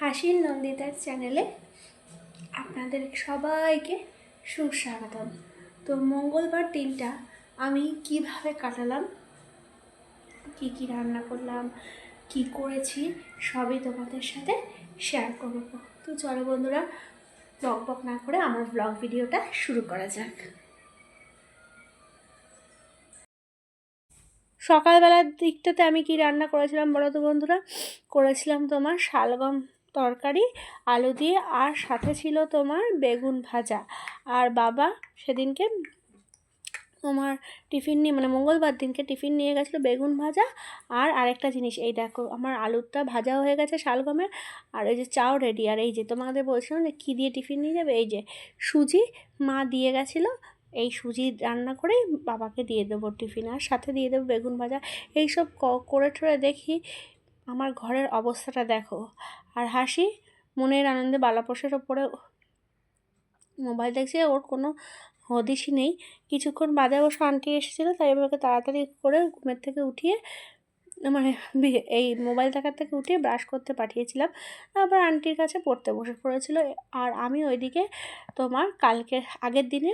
হাসির নন্দিতার চ্যানেলে আপনাদের সবাইকে সুস্বাগতম। তো মঙ্গলবার দিনটা আমি কীভাবে কাটালাম, কি কি রান্না করলাম, কি করেছি, সবই তোমাদের সাথে শেয়ার করব। তো চলো বন্ধুরা, বক বক না করে আমার ব্লগ ভিডিওটা শুরু করা যাক। সকালবেলার দিকটাতে আমি কি রান্না করেছিলাম বলো তো বন্ধুরা? করেছিলাম তোমার শালগম। তরকারি, আলু দিয়ে, আর সাথে ছিল তোমার বেগুন ভাজা। আর বাবা সেদিনকে তোমার টিফিন নিয়ে মানে মঙ্গলবার দিনকে টিফিন নিয়ে গেছিল বেগুন ভাজা। আর আরেকটা জিনিস, এই দেখো আমার আলুরটা ভাজা হয়ে গেছে শালগমের। আর এই যে চাও রেডি, আর এই যে তোমাদের বলছিলাম যে কী দিয়ে টিফিন নিয়ে যাবে? এই যে সুজি, মা দিয়ে গেছিল। এই সুজি রান্না করেই বাবাকে দিয়ে দেবো টিফিন, আর সাথে দিয়ে দেবো বেগুন ভাজা। এইসব করে টরে দেখি আমার ঘরের অবস্থাটা দেখো। আর হাসি মনের আনন্দে বালাপোষের ওপরে মোবাইল দেখছে, ওর কোনো হদিশই নেই। কিছুক্ষণ বাদে অবশ্য আন্টি এসেছিল, তাই আমি ওকে তাড়াতাড়ি করে ঘুমের থেকে উঠিয়ে মানে এই মোবাইল দেখার থেকে উঠিয়ে ব্রাশ করতে পাঠিয়েছিলাম। তারপর আন্টির কাছে পড়তে বসে পড়েছিল। আর আমি ওইদিকে তোমার কালকে, আগের দিনে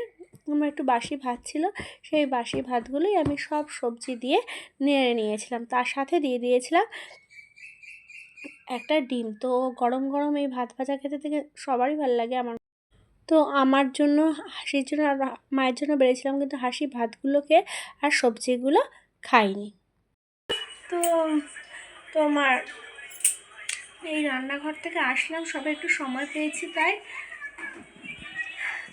আমার একটু বাসি ভাত ছিল, সেই বাসি ভাতগুলোই আমি সব সবজি দিয়ে নেড়ে নিয়েছিলাম। তার সাথে দিয়ে দিয়েছিলাম একটা ডিম। তো গরম গরম এই ভাত ভাজা খেতে থেকে সবারই ভালো লাগে আমার। তো আমার জন্য হাসির জন্য আর মায়ের জন্য বেড়েছিলাম কিন্তু হাসি ভাতগুলোকে আর সবজিগুলো খাইনি। তো তোমার এই রান্নাঘর থেকে আসলাম, সবাই একটু সময় পেয়েছি তাই।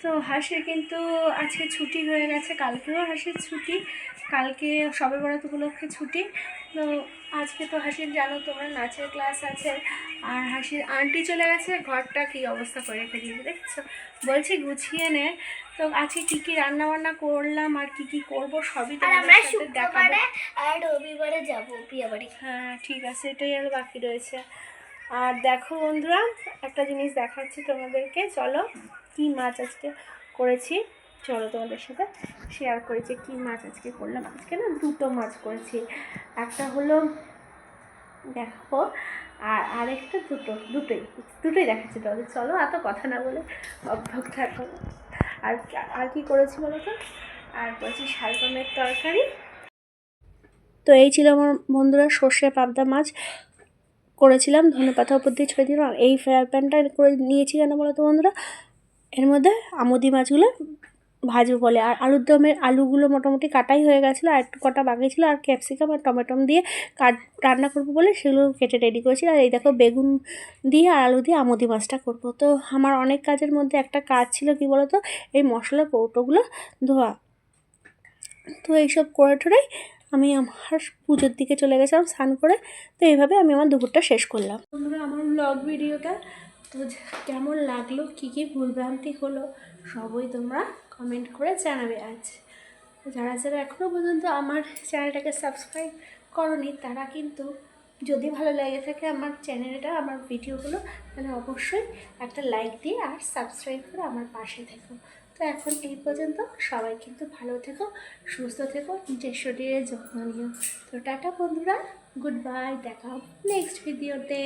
তো হাসির কিন্তু আজকে ছুটি হয়ে গেছে কালকেও হাসির ছুটি কালকে সবে বরাত উপলক্ষে ছুটি। তো আজকে তো হাসির জানো তোমার নাচের ক্লাস আছে আর হাসির আন্টি চলে গেছে ঘরটা কি অবস্থা করে রেখে দিয়েছে দেখছ? বলছি গুছিয়ে নে। তো আজকে কি কি রান্না বান্না করলাম আর কি কি করব সবই তোমাদের সাথে দেখাবো। আর রবিবারে যাব পিয়া বাড়ি হ্যাঁ ঠিক আছে এটাই আর বাকি রয়েছে। আর দেখো বন্ধুরা, একটা জিনিস দেখাচ্ছি তোমাদেরকে। চলো, কি মাছ আজকে করেছি? চলো তোমাদের সাথে শেয়ার করেছি কি মাছ আজকে করলাম। আজকে না দুটো মাছ করেছি। একটা হলো, দেখো, আর আরেকটা দুটো, দুটোই দুটোই দেখাচ্ছি তোমাদের। চলো, এত কথা না বলে ভক থাকো। আর আর কি করেছি বলো তো? আর করেছি শালগমের তরকারি। তো এই ছিল আমার বন্ধুরা সর্ষে পাবদা মাছ। করেছিলাম, ধনে পাতা উপর দিয়ে ছড়িয়ে দিলাম। এই ফ্রাই প্যানটা করে নিয়েছি কেন বলো তো বন্ধুরা? এর মধ্যে আমুদি মাছগুলো ভাজবো বলে। আর আলুর দমের আলুগুলো মোটামুটি কাটাই হয়ে গেছিল, আর একটু কটা বাকি ছিল, আর ক্যাপসিকাম আর টমেটম দিয়ে কাট, রান্না করব বলে সেগুলো কেটে রেডি করেছি। আর এই দেখো বেগুন দিয়ে আর আলু দিয়ে আমুদি মাছটা করব। তো আমার অনেক কাজের মধ্যে একটা কাজ ছিল কি বলো তো এই মশলার কৌটোগুলো ধোয়া। তো এইসব করে টোরেই আমি আমার পুজোর দিকে চলে গেছিলাম স্নান করে, তো এইভাবে আমি আমার দুপুরটা শেষ করলাম। বন্ধুরা, আমার ব্লগ ভিডিওটা, তো কেমন লাগল, কী কী ভুলভ্রান্তি হলো, সবই তোমরা কমেন্ট করে জানাবে আজ। যারা যারা এখনও পর্যন্ত আমার চ্যানেলটাকে সাবস্ক্রাইব করনি, তারা কিন্তু যদি ভালো লেগে থাকে আমার চ্যানেলটা, আমার ভিডিওগুলো, তাহলে অবশ্যই একটা লাইক দিয়ে আর সাবস্ক্রাইব করে আমার পাশে থেকো। তো এখন এই পর্যন্ত। সবাই কিন্তু ভালো থেকো, সুস্থ থেকো, নিজের শরীরের যত্ন নিও। তো টাটা বন্ধুরা, গুড বাই, দেখা নেক্সট ভিডিওতে